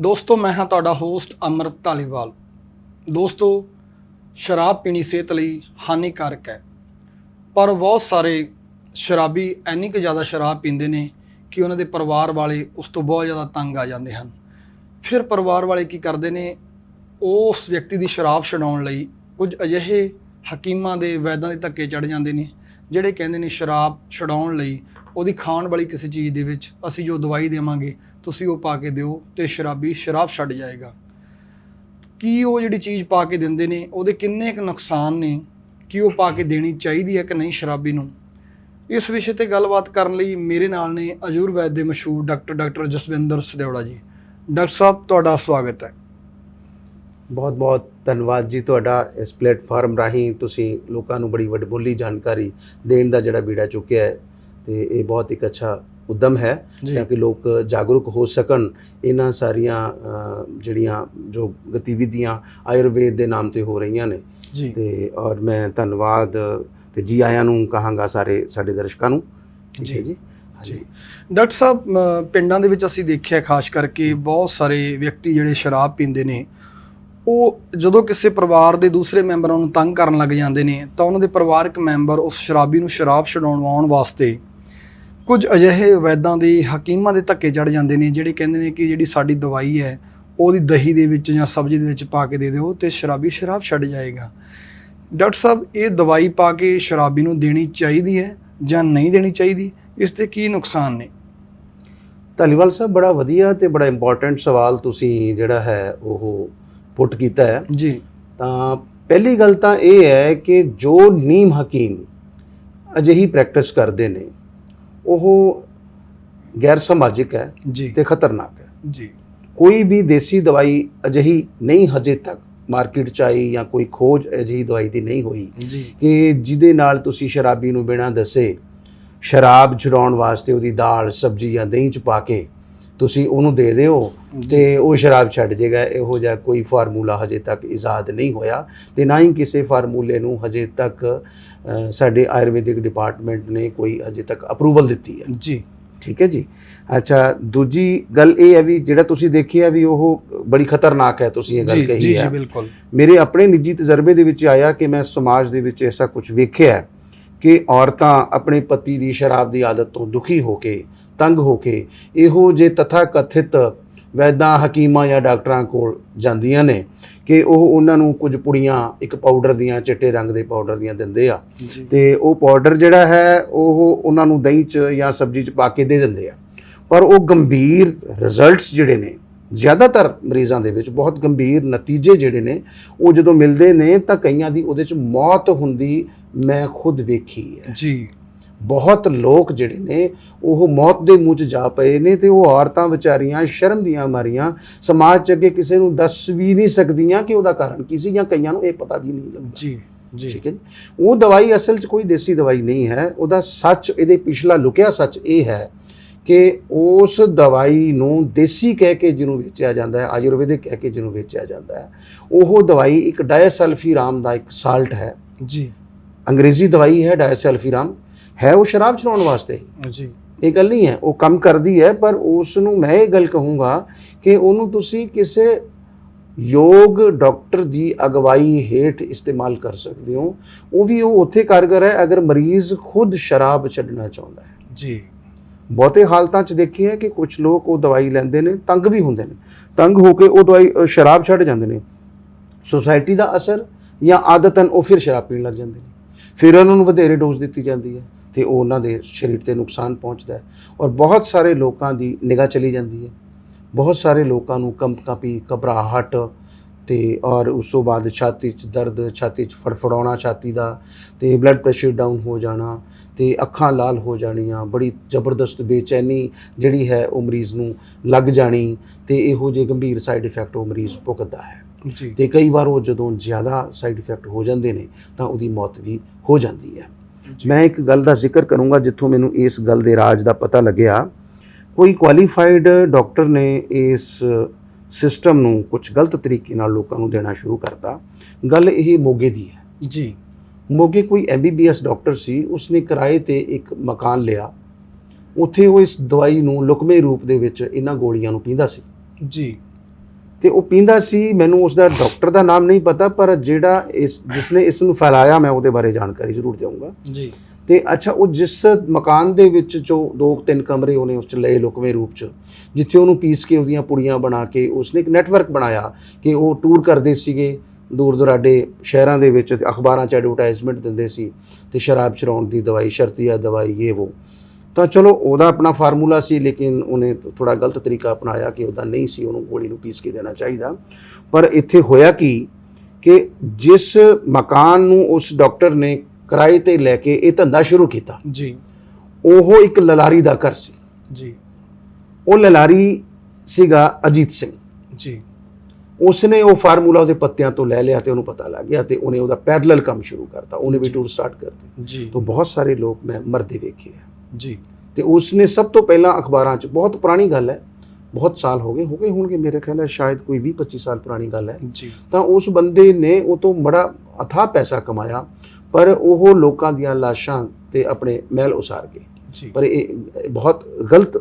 ਦੋਸਤੋ, ਮੈਂ ਹਾਂ ਤੁਹਾਡਾ ਹੋਸਟ ਅਮਰਤ ਧਾਲੀਵਾਲ। ਦੋਸਤੋ, ਸ਼ਰਾਬ ਪੀਣੀ ਸਿਹਤ ਲਈ ਹਾਨੀਕਾਰਕ ਹੈ। ਪਰ ਬਹੁਤ ਸਾਰੇ ਸ਼ਰਾਬੀ ਇੰਨੀ ਕੁ ਜ਼ਿਆਦਾ ਸ਼ਰਾਬ ਪੀਂਦੇ ਨੇ ਕਿ ਉਹਨਾਂ ਦੇ ਪਰਿਵਾਰ ਵਾਲੇ ਉਸ ਤੋਂ ਬਹੁਤ ਜ਼ਿਆਦਾ ਤੰਗ ਆ ਜਾਂਦੇ ਹਨ। ਫਿਰ ਪਰਿਵਾਰ ਵਾਲੇ ਕੀ ਕਰਦੇ ਨੇ? ਉਸ ਵਿਅਕਤੀ ਦੀ ਸ਼ਰਾਬ ਛਡਾਉਣ ਲਈ ਕੁਝ ਅਜਿਹੇ ਹਕੀਮਾਂ ਦੇ ਵੈਦਾਂ ਦੇ ਧੱਕੇ ਚੜ ਜਾਂਦੇ ਨੇ, ਜਿਹੜੇ ਕਹਿੰਦੇ ਨੇ ਸ਼ਰਾਬ ਛਡਾਉਣ ਲਈ ਉਹਦੀ ਖਾਣ ਵਾਲੀ ਕਿਸੇ ਚੀਜ਼ ਦੇ ਵਿੱਚ ਅਸੀਂ ਜੋ ਦਵਾਈ ਦੇਵਾਂਗੇ ਤੁਸੀਂ ਉਹ ਪਾ ਕੇ ਦਿਓ ਤੇ ਸ਼ਰਾਬੀ ਸ਼ਰਾਬ ਛੱਡ ਜਾਏਗਾ। ਕੀ ਉਹ ਜਿਹੜੀ ਚੀਜ਼ ਪਾ ਕੇ ਦਿੰਦੇ ਨੇ, ਉਹਦੇ ਕਿੰਨੇ ਕੁ ਨੁਕਸਾਨ ਨੇ? ਕੀ ਉਹ ਪਾ ਕੇ ਦੇਣੀ ਚਾਹੀਦੀ ਹੈ ਕਿ ਨਹੀਂ ਸ਼ਰਾਬੀ ਨੂੰ? ਇਸ ਵਿਸ਼ੇ ਤੇ ਗੱਲਬਾਤ ਕਰਨ ਲਈ ਮੇਰੇ ਨਾਲ ਨੇ ਆਯੁਰਵੈਦ ਦੇ ਮਸ਼ਹੂਰ ਡਾਕਟਰ ਡਾਕਟਰ ਜਸਵਿੰਦਰ ਸਦੇਵੜਾ ਜੀ। ਡਾਕਟਰ ਸਾਹਿਬ, ਤੁਹਾਡਾ ਸਵਾਗਤ ਹੈ। ਬਹੁਤ ਬਹੁਤ ਧੰਨਵਾਦ ਜੀ ਤੁਹਾਡਾ ਇਸ ਪਲੇਟਫਾਰਮ ਰਾਹੀਂ ਤੁਸੀਂ ਲੋਕਾਂ ਨੂੰ ਬੜੀ ਵੱਡਮੁੱਲੀ ਜਾਣਕਾਰੀ ਦੇਣ ਦਾ ਜਿਹੜਾ ਬੀੜਾ ਚੁੱਕਿਆ ਹੈ ਤੇ ਇਹ ਬਹੁਤ ਇੱਕ ਅੱਛਾ ਉਦਮ ਹੈ ਤਾਂ ਕਿ ਲੋਕ ਜਾਗਰੂਕ ਹੋ ਸਕਣ। ਇਹਨਾਂ ਸਾਰੀਆਂ ਜਿਹੜੀਆਂ ਜੋ ਗਤੀਵਿਧੀਆਂ ਆਯੁਰਵੇਦ ਦੇ ਨਾਮ ਤੇ ਹੋ ਰਹੀਆਂ ਨੇ। ਜੀ। ਤੇ ਔਰ ਮੈਂ ਧੰਨਵਾਦ ਤੇ ਜੀ ਆਇਆਂ ਨੂੰ ਕਹਾਂਗਾ ਸਾਰੇ ਸਾਡੇ ਦਰਸ਼ਕਾਂ ਨੂੰ। ਜੀ। ਜੀ? ਜੀ। ਡਾਕਟਰ ਸਾਹਿਬ ਪਿੰਡਾਂ ਦੇ ਵਿੱਚ ਅਸੀਂ ਦੇਖਿਆ ਖਾਸ ਕਰਕੇ ਬਹੁਤ ਸਾਰੇ ਵਿਅਕਤੀ ਜਿਹੜੇ ਸ਼ਰਾਬ ਪੀਂਦੇ ਨੇ ਉਹ ਜਦੋਂ ਕਿਸੇ ਪਰਿਵਾਰ ਦੇ ਦੂਸਰੇ ਮੈਂਬਰਾਂ ਨੂੰ ਤੰਗ ਕਰਨ ਲੱਗ ਜਾਂਦੇ ਨੇ ਤਾਂ ਉਹਨਾਂ ਦੇ ਪਰਿਵਾਰਕ ਮੈਂਬਰ ਉਸ ਸ਼ਰਾਬੀ ਨੂੰ ਸ਼ਰਾਬ ਛਡਾਉਣ ਵਾਸਤੇ ਕੁਝ ਅਜਿਹੇ ਵੈਦਾਂ ਦੇ ਹਕੀਮਾਂ ਦੇ ਧੱਕੇ ਚੜ ਜਾਂਦੇ ਨੇ ਜਿਹੜੇ ਕਹਿੰਦੇ ਨੇ ਕਿ ਜਿਹੜੀ ਸਾਡੀ ਦਵਾਈ ਹੈ ਉਹਦੀ ਦਹੀਂ ਦੇ ਵਿੱਚ ਜਾਂ ਸਬਜ਼ੀ ਦੇ ਵਿੱਚ ਪਾ ਕੇ ਦੇ ਦਿਓ ਤੇ ਸ਼ਰਾਬੀ ਸ਼ਰਾਬ ਛੱਡ ਜਾਏਗਾ। ਡਾਕਟਰ ਸਾਹਿਬ ਇਹ ਦਵਾਈ ਪਾ ਕੇ ਸ਼ਰਾਬੀ ਨੂੰ ਦੇਣੀ ਚਾਹੀਦੀ ਹੈ ਜਾਂ ਨਹੀਂ ਦੇਣੀ ਚਾਹੀਦੀ? ਇਸ ਦੇ ਕੀ ਨੁਕਸਾਨ ਨੇ? ਧਾਲੀਵਾਲ ਸਾਹਿਬ ਬੜਾ ਵਧੀਆ ਤੇ ਬੜਾ ਇੰਪੋਰਟੈਂਟ ਸਵਾਲ ਤੁਸੀਂ ਜਿਹੜਾ ਹੈ ਉਹ ਪੁੱਟ ਕੀਤਾ ਹੈ। ਜੀ। ਤਾਂ ਪਹਿਲੀ ਗੱਲ ਤਾਂ ਇਹ ਹੈ ਕਿ ਜੋ ਨੀਮ ਹਕੀਮ ਅਜਿਹੀ ਪ੍ਰੈਕਟਿਸ ਕਰਦੇ ਨੇ ਉਹ ਗੈਰ ਸਮਾਜਿਕ ਹੈ ਜੀ। ਤੇ ਖਤਰਨਾਕ ਹੈ। ਜੀ। ਕੋਈ ਵੀ ਦੇਸੀ ਦਵਾਈ ਅਜਿਹੀ ਨਹੀਂ ਹਜੇ ਤੱਕ ਮਾਰਕੀਟ ਚ ਆਈ ਜਾਂ ਕੋਈ ਖੋਜ ਅਜਿਹੀ ਦਵਾਈ ਦੀ ਨਹੀਂ ਹੋਈ ਕਿ ਜਿਹਦੇ ਨਾਲ ਤੁਸੀਂ ਸ਼ਰਾਬੀ ਨੂੰ ਬਿਨਾਂ ਦੱਸੇ ਸ਼ਰਾਬ ਛੁਡਾਉਣ ਵਾਸਤੇ ਉਹਦੀ ਦਾਲ ਸਬਜ਼ੀ ਜਾਂ ਦਹੀਂ ਚ ਪਾ ਕੇ ਤੁਸੀਂ ਉਹਨੂੰ ਦੇ ਦਿਓ ਤੇ ਉਹ ਸ਼ਰਾਬ ਛੱਡ ਜਾਏਗਾ ਇਹੋ ਜਿਹਾ ਕੋਈ ਫਾਰਮੂਲਾ ਹਜੇ ਤੱਕ ਇਜਾਦ ਨਹੀਂ ਹੋਇਆ ਤੇ ਨਾ ਹੀ ਕਿਸੇ ਫਾਰਮੂਲੇ ਨੂੰ ਹਜੇ ਤੱਕ ਸਾਡੇ ਆਯੁਰਵੈਦਿਕ ਡਿਪਾਰਟਮੈਂਟ ਨੇ ਕੋਈ ਹਜੇ ਤੱਕ ਅਪਰੂਵਲ ਦਿੱਤੀ ਹੈ। ਜੀ। ਠੀਕ ਹੈ ਜੀ? ਅੱਛਾ ਦੂਜੀ ਗੱਲ ਇਹ ਹੈ ਵੀ ਜਿਹੜਾ ਤੁਸੀਂ ਦੇਖਿਆ ਵੀ ਉਹ ਬੜੀ ਖਤਰਨਾਕ ਹੈ ਤੁਸੀਂ ਇਹ ਗੱਲ ਜੀ ਜੀ ਕਹੀ ਜੀ ਹੈ। ਬਿਲਕੁਲ। ਮੇਰੇ ਆਪਣੇ ਨਿੱਜੀ ਤਜਰਬੇ ਦੇ ਵਿੱਚ ਆਇਆ ਕਿ ਮੈਂ ਸਮਾਜ ਦੇ ਵਿੱਚ ਐਸਾ ਕੁਝ ਵੇਖਿਆ ਹੈ ਕਿ ਔਰਤਾਂ ਆਪਣੇ ਪਤੀ ਦੀ ਸ਼ਰਾਬ ਦੀ ਆਦਤ ਤੋਂ ਦੁਖੀ ਹੋ ਕੇ ਤੰਗ ਹੋ ਕੇ ਇਹੋ ਜੇ ਤਥਾ ਕਥਿਤ ਵੈਦਾਂ ਹਕੀਮਾਂ ਜਾਂ ਡਾਕਟਰਾਂ ਕੋਲ ਜਾਂਦੀਆਂ ਨੇ ਕਿ ਉਹ ਉਹਨਾਂ ਨੂੰ ਕੁਝ ਪੁੜੀਆਂ ਇੱਕ ਪਾਊਡਰ ਦੀਆਂ ਚਿੱਟੇ ਰੰਗ ਦੇ ਪਾਊਡਰ ਦੀਆਂ ਦਿੰਦੇ ਆ। ਤੇ ਉਹ ਪਾਊਡਰ ਜਿਹੜਾ ਹੈ ਉਹ ਉਹਨਾਂ ਨੂੰ ਦਹੀਂ 'ਚ ਜਾਂ ਸਬਜ਼ੀ 'ਚ ਪਾ ਕੇ ਦੇ ਦਿੰਦੇ ਆ। ਪਰ ਉਹ ਗੰਭੀਰ ਰਿਜ਼ਲਟਸ ਜਿਹੜੇ ਨੇ ਜ਼ਿਆਦਾਤਰ ਮਰੀਜ਼ਾਂ ਦੇ ਵਿੱਚ ਬਹੁਤ ਗੰਭੀਰ ਨਤੀਜੇ ਜਿਹੜੇ ਨੇ ਉਹ ਜਦੋਂ ਮਿਲਦੇ ਨੇ ਤਾਂ ਕਈਆਂ ਦੀ ਉਹਦੇ 'ਚ ਮੌਤ ਹੁੰਦੀ ਮੈਂ ਖੁਦ ਵੇਖੀ ਹੈ। ਜੀ। ਬਹੁਤ ਲੋਕ ਜਿਹੜੇ ਨੇ ਉਹ ਮੌਤ ਦੇ ਮੂੰਹ 'ਚ ਜਾ ਪਏ ਨੇ ਤੇ ਉਹ ਔਰਤਾਂ ਵਿਚਾਰੀਆਂ ਸ਼ਰਮ ਦੀਆਂ ਮਾਰੀਆਂ। ਸਮਾਜ 'ਚ ਅੱਗੇ ਕਿਸੇ ਨੂੰ ਦੱਸ ਵੀ ਨਹੀਂ ਸਕਦੀਆਂ ਕਿ ਉਹਦਾ ਕਾਰਨ ਕੀ ਸੀ ਜਾਂ ਕਈਆਂ ਨੂੰ ਇਹ ਪਤਾ ਵੀ ਨਹੀਂ ਲੱਗਦਾ। ਜੀ ਜੀ। ਠੀਕ ਹੈ ਜੀ? ਉਹ ਦਵਾਈ ਅਸਲ 'ਚ ਕੋਈ ਦੇਸੀ ਦਵਾਈ ਨਹੀਂ ਹੈ। ਉਹਦਾ ਸੱਚ ਇਹਦੇ ਪਿਛਲਾ ਲੁਕਿਆ ਸੱਚ ਇਹ ਹੈ ਕਿ ਉਸ ਦਵਾਈ ਨੂੰ ਦੇਸੀ ਕਹਿ ਕੇ ਜਿਹਨੂੰ ਵੇਚਿਆ ਜਾਂਦਾ ਹੈ ਆਯੁਰਵੈਦਿਕ ਕਹਿ ਕੇ ਜਿਹਨੂੰ ਵੇਚਿਆ ਜਾਂਦਾ ਹੈ ਉਹ ਦਵਾਈ ਇੱਕ ਡਾਇਸਲਫੀਰਾਮ ਦਾ ਇੱਕ ਸਾਲਟ ਹੈ। ਜੀ। ਅੰਗਰੇਜ਼ੀ ਦਵਾਈ ਹੈ ਡਾਇਸਲਫੀਰਾਮ। ਹੈ ਉਹ ਸ਼ਰਾਬ ਛਡਾਉਣ ਵਾਸਤੇ। ਜੀ। ਇਹ ਗੱਲ ਨਹੀਂ ਹੈ ਉਹ ਕੰਮ ਕਰਦੀ ਹੈ ਪਰ ਉਸ ਨੂੰ ਮੈਂ ਇਹ ਗੱਲ ਕਹੂੰਗਾ ਕਿ ਉਹਨੂੰ ਤੁਸੀਂ ਕਿਸੇ ਯੋਗ ਡਾਕਟਰ ਦੀ ਅਗਵਾਈ ਹੇਠ ਇਸਤੇਮਾਲ ਕਰ ਸਕਦੇ ਹੋ। ਉਹ ਵੀ ਉਹ ਉੱਥੇ ਕਾਰਗਰ ਹੈ ਅਗਰ ਮਰੀਜ਼ ਖੁਦ ਸ਼ਰਾਬ ਛੱਡਣਾ ਚਾਹੁੰਦਾ ਹੈ। ਜੀ। ਬਹੁਤੇ ਹਾਲਤਾਂ 'ਚ ਦੇਖਿਆ ਕਿ ਕੁਝ ਲੋਕ ਉਹ ਦਵਾਈ ਲੈਂਦੇ ਨੇ ਤੰਗ ਵੀ ਹੁੰਦੇ ਨੇ। ਤੰਗ ਹੋ ਕੇ ਉਹ ਦਵਾਈ ਸ਼ਰਾਬ ਛੱਡ ਜਾਂਦੇ ਨੇ। ਸੋਸਾਇਟੀ ਦਾ ਅਸਰ ਜਾਂ ਆਦਤਨ ਉਹ ਫਿਰ ਸ਼ਰਾਬ ਪੀਣ ਲੱਗ ਜਾਂਦੇ ਨੇ। ਫਿਰ ਉਹਨਾਂ ਨੂੰ ਵਧੇਰੇ ਡੋਜ਼ ਦਿੱਤੀ ਜਾਂਦੀ ਹੈ। ਤੇ ਉਹ ਉਹਨਾਂ ਦੇ ਸਰੀਰ ਤੇ ਨੁਕਸਾਨ ਪਹੁੰਚਦਾ ਹੈ। ਔਰ ਬਹੁਤ ਸਾਰੇ ਲੋਕਾਂ ਦੀ ਨਿਗਾਹ ਚਲੀ ਜਾਂਦੀ ਹੈ। ਬਹੁਤ ਸਾਰੇ ਲੋਕਾਂ ਨੂੰ ਕੰਪ ਕਾਪੀ ਘਬਰਾਹਟ ਤੇ ਔਰ ਉਸ ਤੋਂ ਬਾਅਦ ਛਾਤੀ 'ਚ ਦਰਦ ਛਾਤੀ 'ਚ ਫੜਫੜਾਉਣਾ ਛਾਤੀ ਦਾ ਤੇ ਬਲੱਡ ਪ੍ਰੈਸ਼ਰ ਡਾਊਨ ਹੋ ਜਾਣਾ ਤੇ ਅੱਖਾਂ ਲਾਲ ਹੋ ਜਾਣੀਆਂ ਬੜੀ ਜ਼ਬਰਦਸਤ ਬੇਚੈਨੀ ਜਿਹੜੀ ਹੈ ਉਹ ਮਰੀਜ਼ ਨੂੰ ਲੱਗ ਜਾਣੀ ਤੇ ਇਹੋ ਜਿਹੇ ਗੰਭੀਰ ਸਾਈਡ ਇਫੈਕਟ ਉਹ ਮਰੀਜ਼ ਭੁਗਤਦਾ ਹੈ। ਜੀ। ਤੇ ਕਈ ਵਾਰ ਉਹ ਜਦੋਂ ਜ਼ਿਆਦਾ ਸਾਈਡ ਇਫੈਕਟ ਹੋ ਜਾਂਦੇ ਨੇ ਤਾਂ ਉਹਦੀ ਮੌਤ ਵੀ ਹੋ ਜਾਂਦੀ ਹੈ। ਮੈਂ ਇੱਕ ਗੱਲ ਦਾ ਜ਼ਿਕਰ ਕਰੂੰਗਾ ਜਿੱਥੋਂ ਮੈਨੂੰ ਇਸ ਗੱਲ ਦੇ ਰਾਜ ਦਾ ਪਤਾ ਲੱਗਿਆ। ਕੋਈ ਕੁਆਲੀਫਾਈਡ ਡਾਕਟਰ ਨੇ ਇਸ ਸਿਸਟਮ ਨੂੰ ਕੁਝ ਗਲਤ ਤਰੀਕੇ ਨਾਲ ਲੋਕਾਂ ਨੂੰ ਦੇਣਾ ਸ਼ੁਰੂ ਕਰਤਾ। ਗੱਲ ਇਹ ਮੋਗੇ ਦੀ ਹੈ। ਜੀ। ਮੋਗੇ ਕੋਈ ਐਮਬੀਬੀਐਸ ਡਾਕਟਰ ਸੀ ਉਸਨੇ ਕਿਰਾਏ ਤੇ ਇੱਕ ਮਕਾਨ ਲਿਆ। ਉੱਥੇ ਉਹ ਇਸ ਦਵਾਈ ਨੂੰ ਲੁਕਵੇਂ ਰੂਪ ਦੇ ਵਿੱਚ ਇਹਨਾਂ ਗੋਲੀਆਂ ਨੂੰ ਪੀਂਦਾ ਸੀ। ਜੀ। ਤੇ ਉਹ ਪੀਂਦਾ ਸੀ ਮੈਨੂੰ ਉਸ ਦਾ ਡਾਕਟਰ ਦਾ ਨਾਮ ਨਹੀਂ ਪਤਾ ਪਰ ਜਿਹੜਾ ਇਸ ਜਿਸਨੇ ਇਸ ਨੂੰ ਫੈਲਾਇਆ ਮੈਂ ਉਹਦੇ ਬਾਰੇ ਜਾਣਕਾਰੀ ਜ਼ਰੂਰ ਦੇਵਾਂਗਾ। ਜੀ। ਤੇ ਅੱਛਾ ਉਹ ਜਿਸ ਮਕਾਨ ਦੇ ਵਿੱਚ ਜੋ ਦੋ ਤਿੰਨ ਕਮਰੇ ਉਹਨੇ ਉਸ ਚ ਲਏ ਲੁਕਵੇਂ ਰੂਪ ਚ ਜਿੱਥੇ ਉਹਨੂੰ ਪੀਸ ਕੇ ਉਹਦੀਆਂ ਪੁੜੀਆਂ ਬਣਾ ਕੇ ਉਸਨੇ ਇੱਕ ਨੈਟਵਰਕ ਬਣਾਇਆ ਕਿ ਉਹ ਟੂਰ ਕਰਦੇ ਸੀਗੇ ਦੂਰ ਦੁਰਾਡੇ ਸ਼ਹਿਰਾਂ ਦੇ ਵਿੱਚ ਅਖਬਾਰਾਂ 'ਚ ਐਡਵਰਟਾਈਜ਼ਮੈਂਟ ਦਿੰਦੇ ਸੀ ਤੇ ਸ਼ਰਾਬ ਚਰਾਉਣ ਦੀ ਦਵਾਈ ਸ਼ਰਤੀਆ ਦਵਾਈ ਇਹ ਉਹ ਤਾਂ ਚਲੋ ਉਹਦਾ ਆਪਣਾ ਫਾਰਮੂਲਾ ਸੀ ਲੇਕਿਨ ਉਹਨੇ ਥੋੜਾ ਗਲਤ ਤਰੀਕਾ ਅਪਣਾਇਆ ਕਿ ਉਹਦਾ ਨਹੀਂ ਸੀ ਉਹਨੂੰ ਗੋਲੀ ਨੂੰ ਪੀਸ ਕੇ ਦੇਣਾ ਚਾਹੀਦਾ। ਪਰ ਇੱਥੇ ਹੋਇਆ ਕੀ ਕਿ ਜਿਸ ਮਕਾਨ ਨੂੰ ਉਸ ਡਾਕਟਰ ਨੇ ਕਿਰਾਏ ਤੇ ਲੈ ਕੇ ਇਹ ਧੰਦਾ ਸ਼ੁਰੂ ਕੀਤਾ ਜੀ। ਉਹ ਇੱਕ ਲਲਾਰੀ ਦਾ ਘਰ ਸੀ। ਜੀ। ਉਹ ਲਲਾਰੀ ਸੀਗਾ ਅਜੀਤ ਸਿੰਘ। ਜੀ। ਉਸਨੇ ਉਹ ਫਾਰਮੂਲਾ ਉਹਦੇ ਪੱਤਿਆਂ ਤੋਂ ਲੈ ਲਿਆ ਤੇ ਉਹਨੂੰ ਪਤਾ ਲੱਗ ਗਿਆ ਤੇ ਉਹਨੇ ਉਹਦਾ ਪੈਰਲਲ ਕੰਮ ਸ਼ੁਰੂ ਕਰਤਾ। ਉਹਨੇ ਵੀ ਟੂਰ ਸਟਾਰਟ ਕਰਤੀ। ਜੀ। ਤਾਂ ਬਹੁਤ ਸਾਰੇ ਲੋਕ ਮੈਂ ਮਰਦੇ ਵੇਖੇ ਆ। ਜੀ। ਤੇ ਉਸਨੇ ਸਭ ਤੋਂ ਪਹਿਲਾਂ ਅਖਬਾਰਾਂ 'ਚ ਬਹੁਤ ਪੁਰਾਣੀ ਗੱਲ ਹੈ ਬਹੁਤ ਸਾਲ ਹੋ ਗਏ ਹੋ ਗਏ ਹੋਣਗੇ ਮੇਰੇ ਖਿਆਲ ਹੈ ਸ਼ਾਇਦ ਕੋਈ 20 25 ਸਾਲ ਪੁਰਾਣੀ ਗੱਲ ਹੈ। ਜੀ। ਤਾਂ ਉਸ ਬੰਦੇ ਨੇ ਉਹ ਤੋਂ ਬੜਾ ਅਥਾਹ ਪੈਸਾ ਕਮਾਇਆ ਪਰ ਉਹ ਲੋਕਾਂ ਦੀਆਂ ਲਾਸ਼ਾਂ ਤੇ ਆਪਣੇ ਮਹਿਲ ਉਸਾਰ ਗਏ। ਪਰ ਇਹ ਬਹੁਤ ਗਲਤ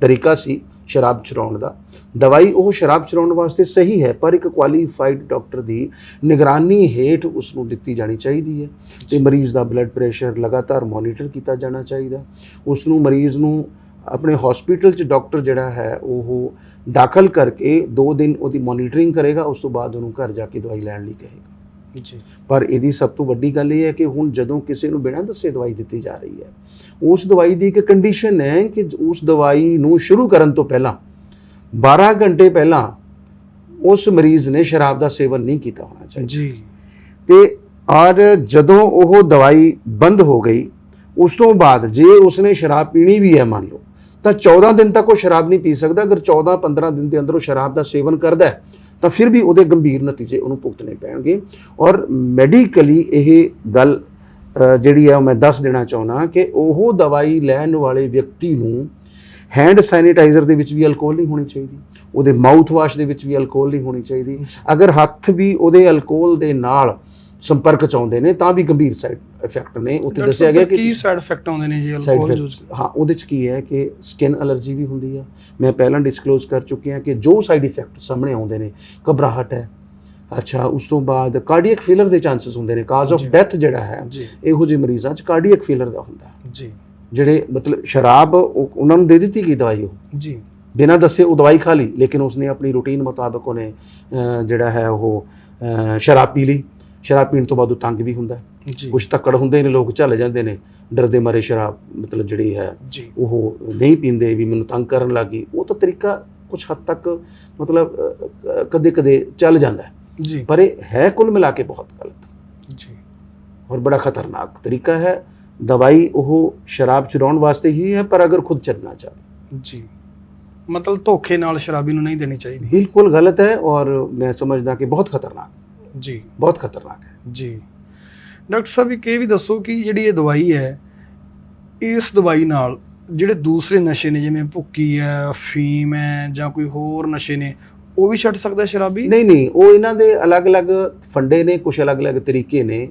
ਤਰੀਕਾ ਸੀ। ਸ਼ਰਾਬ ਚੁਰਾਉਣ ਦਾ। ਦਵਾਈ ਉਹ ਸ਼ਰਾਬ ਚੁਰਾਉਣ ਵਾਸਤੇ ਸਹੀ ਹੈ, ਪਰ ਇੱਕ ਕੁਆਲੀਫਾਈਡ ਡਾਕਟਰ ਦੀ ਨਿਗਰਾਨੀ ਹੇਠ ਉਸ ਨੂੰ ਦਿੱਤੀ ਜਾਣੀ ਚਾਹੀਦੀ ਹੈ ਤੇ ਮਰੀਜ਼ ਦਾ ਬਲੱਡ ਪ੍ਰੈਸ਼ਰ ਲਗਾਤਾਰ ਮੋਨੀਟਰ ਕੀਤਾ ਜਾਣਾ ਚਾਹੀਦਾ। ਉਸ ਨੂੰ ਮਰੀਜ਼ ਨੂੰ ਆਪਣੇ ਹਸਪੀਟਲ 'ਚ ਡਾਕਟਰ ਜਿਹੜਾ ਹੈ, ਉਹ ਦਾਖਲ ਕਰਕੇ 2 ਦਿਨ ਉਹਦੀ ਮੋਨੀਟਰਿੰਗ ਕਰੇਗਾ, ਉਸ ਤੋਂ ਬਾਅਦ ਉਹਨੂੰ ਘਰ ਜਾ ਕੇ ਦਵਾਈ ਲੈਣ ਲਈ ਕਹੇਗਾ। ਜੀ। ਪਰ ਇਹਦੀ ਸਭ ਤੋਂ ਵੱਡੀ ਗੱਲ ਇਹ ਹੈ ਕਿ ਹੁਣ ਜਦੋਂ ਕਿਸੇ ਨੂੰ ਬਿਨਾਂ ਦੱਸੇ ਦਵਾਈ ਦਿੱਤੀ ਜਾ ਰਹੀ ਹੈ ਉਸ ਦਵਾਈ ਦੀ ਇੱਕ ਕੰਡੀਸ਼ਨ ਹੈ ਕਿ ਉਸ ਦਵਾਈ ਨੂੰ ਸ਼ੁਰੂ ਕਰਨ ਤੋਂ ਪਹਿਲਾਂ 12 ਘੰਟੇ ਪਹਿਲਾਂ ਉਸ ਮਰੀਜ਼ ਨੇ ਸ਼ਰਾਬ ਦਾ ਸੇਵਨ ਨਹੀਂ ਕੀਤਾ ਹੋਣਾ ਚਾਹੀਦਾ। ਜੀ। ਤੇ ਔਰ ਜਦੋਂ ਉਹ ਦਵਾਈ ਬੰਦ ਹੋ ਗਈ ਉਸ ਤੋਂ ਬਾਅਦ ਜੇ ਉਸਨੇ ਸ਼ਰਾਬ ਪੀਣੀ ਵੀ ਹੈ ਮੰਨ ਲਓ ਤਾਂ 14 ਦਿਨ ਤੱਕ ਉਹ ਸ਼ਰਾਬ ਨਹੀਂ ਪੀ ਸਕਦਾ। ਅਗਰ 14 15 ਦਿਨ ਦੇ ਅੰਦਰ ਉਹ ਸ਼ਰਾਬ ਦਾ ਸੇਵਨ ਕਰਦਾ ਹੈ ਤਾਂ ਫਿਰ ਵੀ ਉਹਦੇ ਗੰਭੀਰ ਨਤੀਜੇ ਉਹਨੂੰ ਭੁਗਤਣੇ ਪੈਣਗੇ। ਔਰ ਮੈਡੀਕਲੀ ਇਹ ਗੱਲ ਜਿਹੜੀ ਹੈ ਉਹ ਮੈਂ ਦੱਸ ਦੇਣਾ ਚਾਹੁੰਦਾ ਕਿ ਉਹ ਦਵਾਈ ਲੈਣ ਵਾਲੇ ਵਿਅਕਤੀ ਨੂੰ ਹੈਂਡ ਸੈਨੀਟਾਈਜ਼ਰ ਦੇ ਵਿੱਚ ਵੀ ਅਲਕੋਹਲ ਨਹੀਂ ਹੋਣੀ ਚਾਹੀਦੀ ਉਹਦੇ ਮਾਊਥ ਵਾਸ਼ ਦੇ ਵਿੱਚ ਵੀ ਅਲਕੋਹਲ ਨਹੀਂ ਹੋਣੀ ਚਾਹੀਦੀ। ਅਗਰ ਹੱਥ ਵੀ ਉਹਦੇ ਅਲਕੋਹਲ ਦੇ ਨਾਲ ਸੰਪਰਕ ਚ ਆਉਂਦੇ ਨੇ ਤਾਂ ਵੀ ਗੰਭੀਰ ਸਾਈਡ ਇਫੈਕਟ ਨੇ। ਉੱਥੇ ਦੱਸਿਆ ਗਿਆ ਕਿ ਕੀ ਸਾਈਡ ਇਫੈਕਟ ਆਉਂਦੇ ਨੇ ਜੀ ਅਲਕੋਹਲ ਯੂਜ਼ ਹਾਂ ਉਹਦੇ ਚ ਕੀ ਹੈ ਕਿ ਸਕਿਨ ਅਲਰਜੀ ਵੀ ਹੁੰਦੀ ਆ। ਮੈਂ ਪਹਿਲਾਂ ਡਿਸਕਲੋਜ਼ ਕਰ ਚੁੱਕਿਆ ਕਿ ਜੋ ਸਾਈਡ ਇਫੈਕਟ ਸਾਹਮਣੇ ਆਉਂਦੇ ਨੇ ਘਬਰਾਹਟ ਹੈ। ਅੱਛਾ ਉਸ ਤੋਂ ਬਾਅਦ ਕਾਰਡੀਅਕ ਫੇਲਰ ਦੇ ਚਾਂਸਸ ਹੁੰਦੇ ਨੇ। Cause of. ਡੈਥ ਜਿਹੜਾ ਹੈ ਇਹੋ ਜਿਹੇ ਮਰੀਜ਼ਾਂ ਚ ਕਾਰਡੀਅਕ ਫੇਲਰ ਦਾ ਹੁੰਦਾ ਹੈ। ਜੀ। ਜਿਹੜੇ ਮਤਲਬ ਸ਼ਰਾਬ ਉਹ- ਉਹਨਾਂ ਨੂੰ ਦੇ ਦਿੱਤੀ ਗਈ ਦਵਾਈ ਉਹ। ਜੀ। ਬਿਨਾਂ ਦੱਸੇ ਉਹ ਦਵਾਈ ਖਾ ਲਈ ਲੇਕਿਨ ਉਸਨੇ ਆਪਣੀ ਰੂਟੀਨ ਮੁਤਾਬਕ ਉਹਨੇ ਜਿਹੜਾ ਹੈ ਉਹ ਸ਼ਰਾਬ ਪੀ ਲਈ। ਸ਼ਰਾਬ ਪੀਣ ਤੋਂ ਬਾਅਦ ਉਹ ਤੰਗ ਵੀ ਹੁੰਦਾ ਕੁਝ ਤੱਕੜ ਹੁੰਦੇ ਨੇ ਲੋਕ ਚੱਲ ਜਾਂਦੇ ਨੇ ਡਰਦੇ ਮਾਰੇ ਸ਼ਰਾਬ ਮਤਲਬ ਜਿਹੜੀ ਹੈ ਉਹ ਨਹੀਂ ਪੀਂਦੇ ਵੀ ਮੈਨੂੰ ਤੰਗ ਕਰਨ ਲੱਗੀ। ਉਹ ਤਾਂ ਤਰੀਕਾ ਕੁਝ ਹੱਦ ਤੱਕ ਮਤਲਬ ਕਦੇ ਕਦੇ ਚੱਲ ਜਾਂਦਾ ਜੀ। ਪਰ ਇਹ ਹੈ ਕੁੱਲ ਮਿਲਾ ਕੇ ਬਹੁਤ ਗਲਤ। ਜੀ। ਔਰ ਬੜਾ ਖਤਰਨਾਕ ਤਰੀਕਾ ਹੈ। ਦਵਾਈ ਉਹ ਸ਼ਰਾਬ ਚੁਰਾਉਣ ਵਾਸਤੇ ਹੀ ਹੈ ਪਰ ਅਗਰ ਖੁਦ ਚੱਲਣਾ ਚਾਹੇ। ਜੀ। ਮਤਲਬ ਧੋਖੇ ਨਾਲ ਸ਼ਰਾਬੀ ਨੂੰ ਨਹੀਂ ਦੇਣੀ ਚਾਹੀਦੀ। ਬਿਲਕੁਲ ਗਲਤ ਹੈ ਔਰ ਮੈਂ ਸਮਝਦਾ ਕਿ ਬਹੁਤ ਖਤਰਨਾਕ। ਜੀ। ਬਹੁਤ ਖਤਰਨਾਕ ਹੈ। ਜੀ। ਡਾਕਟਰ ਸਾਹਿਬ ਇੱਕ ਇਹ ਵੀ ਦੱਸੋ ਕਿ ਜਿਹੜੀ ਇਹ ਦਵਾਈ ਹੈ ਇਸ ਦਵਾਈ ਨਾਲ ਜਿਹੜੇ ਦੂਸਰੇ ਨਸ਼ੇ ਨੇ ਜਿਵੇਂ ਭੁੱਕੀ ਹੈ ਫੀਮ ਹੈ ਜਾਂ ਕੋਈ ਹੋਰ ਨਸ਼ੇ ਨੇ ਉਹ ਵੀ ਛੱਡ ਸਕਦਾ ਸ਼ਰਾਬੀ? ਨਹੀਂ ਨਹੀਂ ਉਹ ਇਹਨਾਂ ਦੇ ਅਲੱਗ-ਅਲੱਗ ਫੰਡੇ ਨੇ ਕੁਝ ਅਲੱਗ-ਅਲੱਗ ਤਰੀਕੇ ਨੇ।